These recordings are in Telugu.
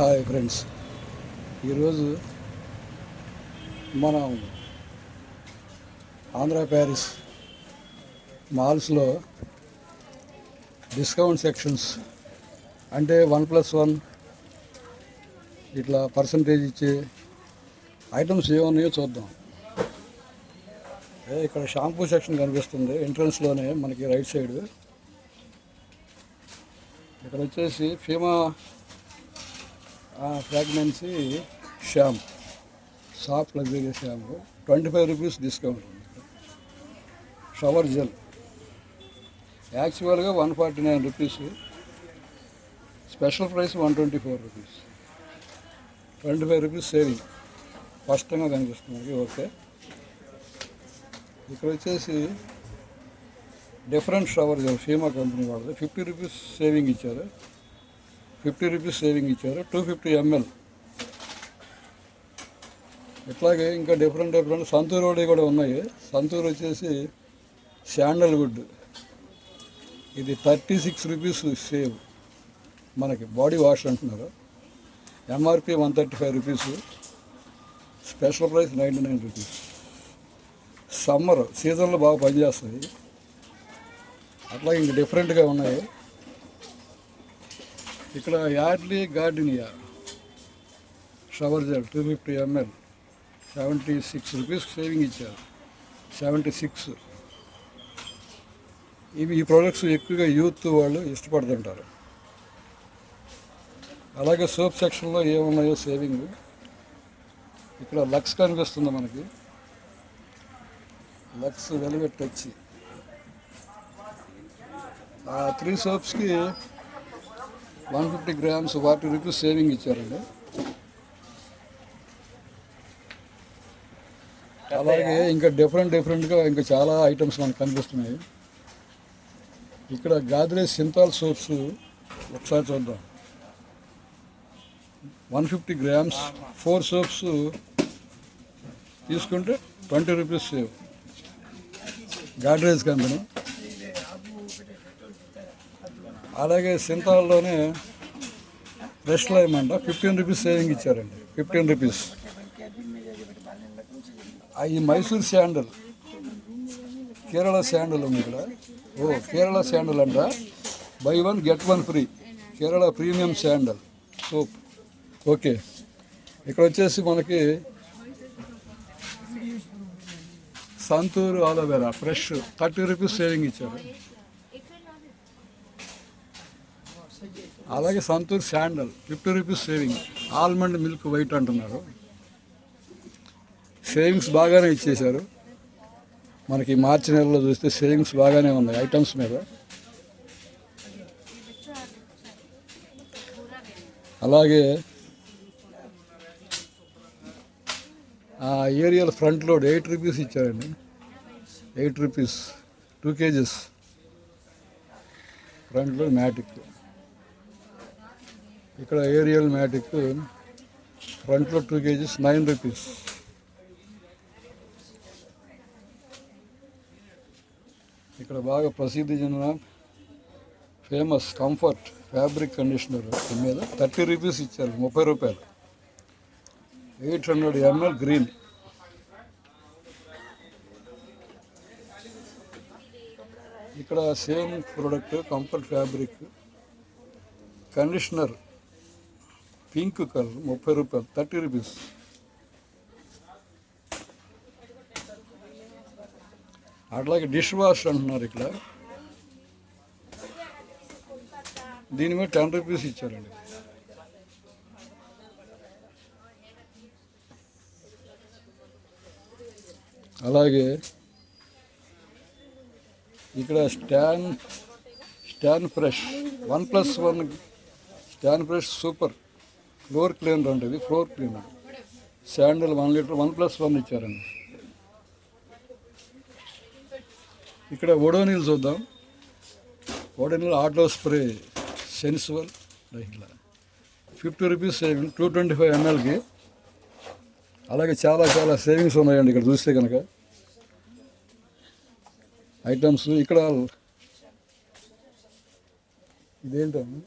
Hi friends. ఈరోజు మనం ఆంధ్ర ప్యారిస్ మాల్స్లో డిస్కౌంట్ సెక్షన్స్ అంటే వన్ ప్లస్ వన్ ఇట్లా పర్సంటేజ్ ఇచ్చే ఐటమ్స్ ఏమున్నాయో చూద్దాం. ఇక్కడ షాంపూ సెక్షన్ కనిపిస్తుంది. ఎంట్రన్స్లోనే మనకి రైట్ సైడ్. ఇక్కడ వచ్చేసి Fiama fragrance shampoo soft luxury shampoo twenty five rupees discount ఉంది. Shower gel. యాక్చువల్గా one forty nine rupees. Special price one twenty four rupees. Twenty five rupees saving. స్పష్టంగా కనిపిస్తుంది ఓకే. ఇక్కడ వచ్చేసి different shower gel Fiama company వాళ్ళది. ఫిఫ్టీ రూపీస్ సేవింగ్ ఇచ్చారు. ఫిఫ్టీ రూపీస్ సేవింగ్ ఇచ్చారు టూ ఫిఫ్టీ ఎంఎల్ ఇట్లాగే ఇంకా డిఫరెంట్ డిఫరెంట్ సంతూర్ ఒకటి కూడా ఉన్నాయి. సంతూర్ వచ్చేసి శాండల్వుడ్. ఇది థర్టీ సిక్స్ రూపీస్ సేవ్. మనకి బాడీ వాష్ అంటున్నారు. MRP one thirty five rupees. Special price ninety nine rupees. Summer సీజన్లో బాగా పనిచేస్తాయి. అట్లా ఇంక డిఫరెంట్గా ఉన్నాయి. ఇక్కడ Yardley Gardenia shower gel two fifty ML. Seventy six rupees saving ఇచ్చారు. Seventy six. ఇవి ఈ ప్రోడక్ట్స్ ఎక్కువగా యూత్ వాళ్ళు ఇష్టపడుతుంటారు. అలాగే సోప్ సెక్షన్లో ఏమున్నాయో సేవింగ్. ఇక్కడ లక్స్ కనిపిస్తుంది మనకి. లక్స్ వెల్వెట్ ఆ three సోప్స్కి one fifty grams forty rupees saving ఇచ్చారండి. అలాగే ఇంకా డిఫరెంట్ డిఫరెంట్గా ఇంకా చాలా ఐటమ్స్ మనకు కనిపిస్తున్నాయి. ఇక్కడ గాద్రేజ్ సింతాల్ సోప్స్ ఒకసారి చూద్దాం. One fifty grams four soaps తీసుకుంటే twenty rupees save. Godrej company. అలాగే సింతాల్లోనే రెస్ట్ లైమ్ అంట ఫిఫ్టీన్ రూపీస్ సేవింగ్ ఇచ్చారండి ఫిఫ్టీన్ రూపీస్ ఈ మైసూర్ శాండల్ కేరళ శాండల్ ఉంది ఇక్కడ. ఓ కేరళ శాండల్ అంట. Buy one get one free Kerala premium sandal. Soap. Okay. ఇక్కడ వచ్చేసి మనకి Santoor aloe vera fresh thirty rupees saving ఇచ్చారు. అలాగే Santoor sandal fifty rupees saving. Almond milk white అంటున్నారు. సేవింగ్స్ బాగానే ఇచ్చేశారు. మనకి మార్చి నెలలో చూస్తే సేవింగ్స్ బాగానే ఉన్నాయి ఐటమ్స్ మీద. అలాగే ఆ Ariel front load eight rupees ఇచ్చారండి. Eight rupees two kgs. Front load matic. ఇక్కడ ఏరియల్ మ్యాటిక్ ఫ్రంట్లో టూ కేజీస్ నైన్ రూపీస్ ఇక్కడ బాగా ప్రసిద్ధి చెందిన ఫేమస్ కంఫర్ట్ ఫ్యాబ్రిక్ కండిషనర్ దీని మీద థర్టీ రూపీస్ ఇచ్చారు ముప్పై రూపాయలు. ఎయిట్ హండ్రెడ్ ఎంఎల్ గ్రీన్ ఇక్కడ same product comfort fabric conditioner pink colour ముప్పై రూపాయలు థర్టీ రూపీస్. అట్లాగే డిష్ వాష్ అంటున్నారు ఇక్కడ. దీని మీద టెన్ రూపీస్ ఇచ్చారండి. అలాగే ఇక్కడ stan stan fresh one plus one stan fresh super. Floor cleaner అంటే ఇది floor cleaner sandal one litre one plus one ఇచ్చారండి. ఇక్కడ ఓడోనీలు చూద్దాం. ఓడోనిల్ ఆటో స్ప్రే సెన్సువల్ ఇలా fifty rupees saving two twenty five ఎంఎల్కి. అలాగే చాలా చాలా సేవింగ్స్ ఉన్నాయండి ఇక్కడ చూస్తే కనుక. ఐటమ్స్ ఇక్కడ ఇదేంటండి?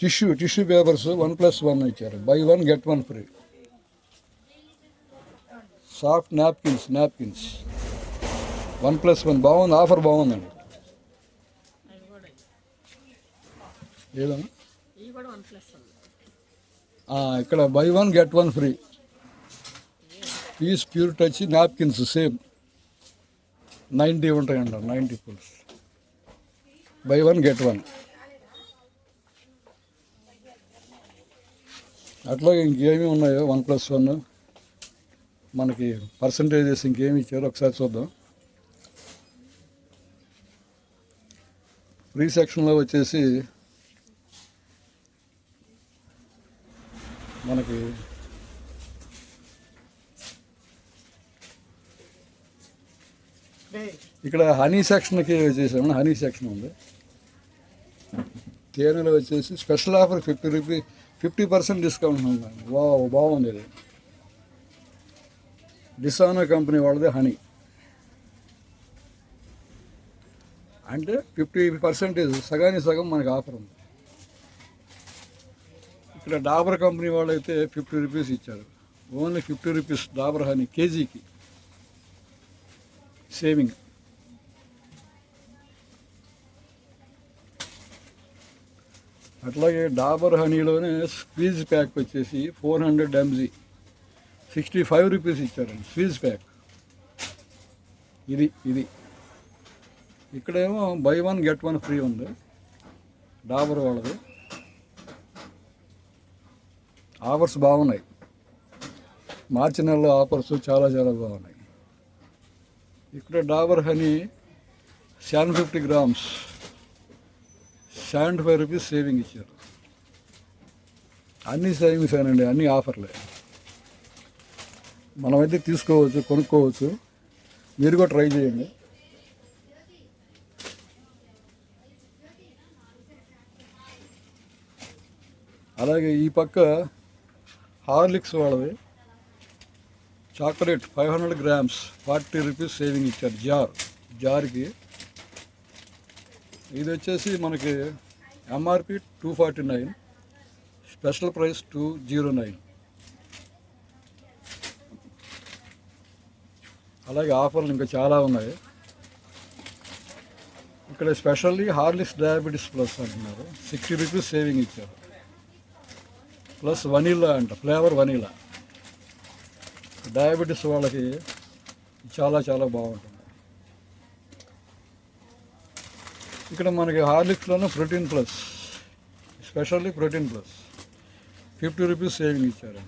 Tissue tissue papers one plus one ఇచ్చారు. Buy one get one free. Soft napkins napkins. One plus one బాగుంది ఆఫర్ బాగుందండి. ఏదన్నా ఇక్కడ buy one get one free. Piece pure touch napkins same. Ninety ఉంటాయండి ninety pulls buy one get one. అట్లాగే ఇంకేమి ఉన్నాయో? One plus one. మనకి పర్సంటేజెస్ ఇంకేమి ఇచ్చారో ఒకసారి చూద్దాం. ఫ్రీ సెక్షన్లో వచ్చేసి మనకి ఇక్కడ హనీ సెక్షన్కి వచ్చేసాము. హనీ సెక్షన్ ఉంది. తేనెలు వచ్చేసి special offer fifty rupee fifty percent discount ఉంది వా బాగుంది ఇది. డిసానా కంపెనీ వాళ్ళది హనీ. అంటే ఫిఫ్టీ పర్సెంటేజ్ సగానికి సగం మనకి ఆఫర్ ఉంది. ఇక్కడ డాబర్ కంపెనీ వాళ్ళు అయితే ఫిఫ్టీ రూపీస్ ఇచ్చారు. Only fifty rupees Dabur honey కేజీకి. సేవింగ్. అట్లాగే డాబర్ హనీలోనే స్క్వీజ్ ప్యాక్ వచ్చేసి four hundred MG. Sixty five rupees ఇచ్చారండి స్క్వీజ్ ప్యాక్. ఇది ఇది. ఇక్కడేమో buy one get one free ఉంది. డాబర్ వాళ్ళది. ఆఫర్స్ బాగున్నాయి. మార్చి నెలలో ఆఫర్స్ చాలా చాలా బాగున్నాయి. ఇక్కడ Dabur honey seven fifty grams. Seventy five rupees saving ఇచ్చారు. అన్ని సేవింగ్స్ అండి అన్ని ఆఫర్లే. మనమైతే తీసుకోవచ్చు కొనుక్కోవచ్చు. మీరు కూడా ట్రై చేయండి. అలాగే ఈ పక్క హార్లిక్స్ వాళ్ళది. Chocolate five hundred grams forty rupees saving ఇచ్చారు జార్ జార్కి. ఇది వచ్చేసి మనకి MRP two forty nine special price two zero nine అలాగే ఆఫర్లు ఇంకా చాలా ఉన్నాయి. ఇక్కడ స్పెషల్లీ హార్లిక్స్ డయాబెటీస్ ప్లస్ అంటున్నారు. సిక్స్టీ రూపీస్ సేవింగ్ ఇచ్చారు. ప్లస్ వనీలా అంట ఫ్లేవర్ వనీలా. డయాబెటీస్ వాళ్ళకి చాలా చాలా బాగుంటుంది. ఇక్కడ మనకి హార్లిక్స్లోనే protein plus. Specially protein plus. Fifty rupees saving ఇచ్చారు.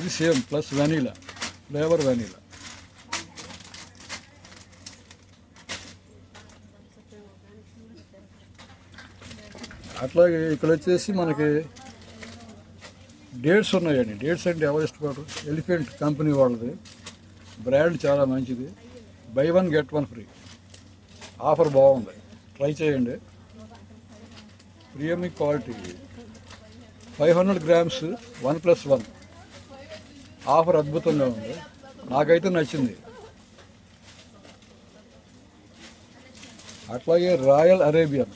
ఇది same plus vanilla. Flavour vanilla. అట్లాగే ఇక్కడ వచ్చేసి మనకి డేట్స్ ఉన్నాయండి. డేట్స్ అంటే ఎవరు ఇష్టపడరు. ఎలిఫెంట్ కంపెనీ వాళ్ళది. బ్రాండ్ చాలా మంచిది. Buy one get one free. Offer బాగుంది. ట్రై చేయండి. Premium quality. Five hundred grams one plus one. Offer అద్భుతంగా ఉంది. నాకైతే నచ్చింది. అట్లాగే royal Arabian.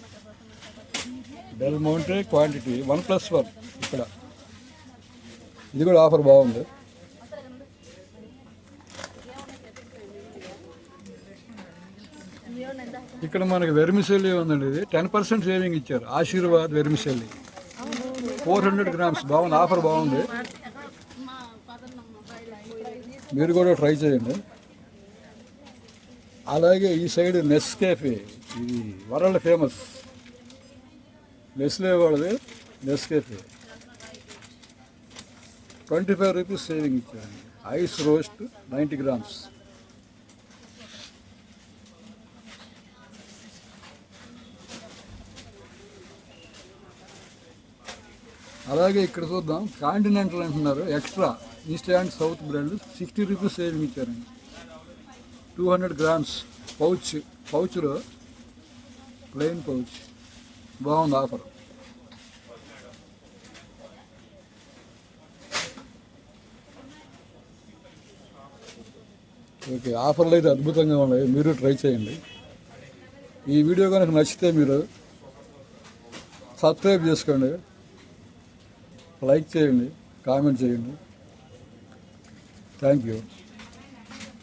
Del Monte quantity one plus one ఇక్కడ. ఇది కూడా ఆఫర్ బాగుంది. ఇక్కడ మనకి వెర్మిసెల్లి ఉందండి ఇది. టెన్ పర్సెంట్ సేవింగ్ ఇచ్చారు. Aashirvaad vermicelli. Four hundred grams. బాగుంది. ఆఫర్ బాగుంది. మీరు కూడా ట్రై చేయండి. అలాగే ఈ సైడ్ నెస్కేఫే. ఇది వరల్డ్ ఫేమస్. నెస్లే వాళ్ళది. Nescafe. Twenty five rupees saving ఇచ్చారండి ఐస్ రోస్ట్ నైంటీ గ్రామ్స్. అలాగే ఇక్కడ చూద్దాం. కాంటినెంటల్ అంటున్నారు. Extra eastern south brand sixty rupees saving ఇచ్చారండి. టూ హండ్రెడ్ గ్రామ్స్ పౌచ్ పౌచ్లో ప్లెయిన్ పౌచ్ బాగుంది ఆఫర్ ఓకే ఆఫర్లు అయితే అద్భుతంగా ఉన్నాయి. మీరు ట్రై చేయండి. ఈ వీడియో కనుక నచ్చితే మీరు సబ్స్క్రైబ్ చేసుకోండి. లైక్ చేయండి కామెంట్ చేయండి థ్యాంక్ యూ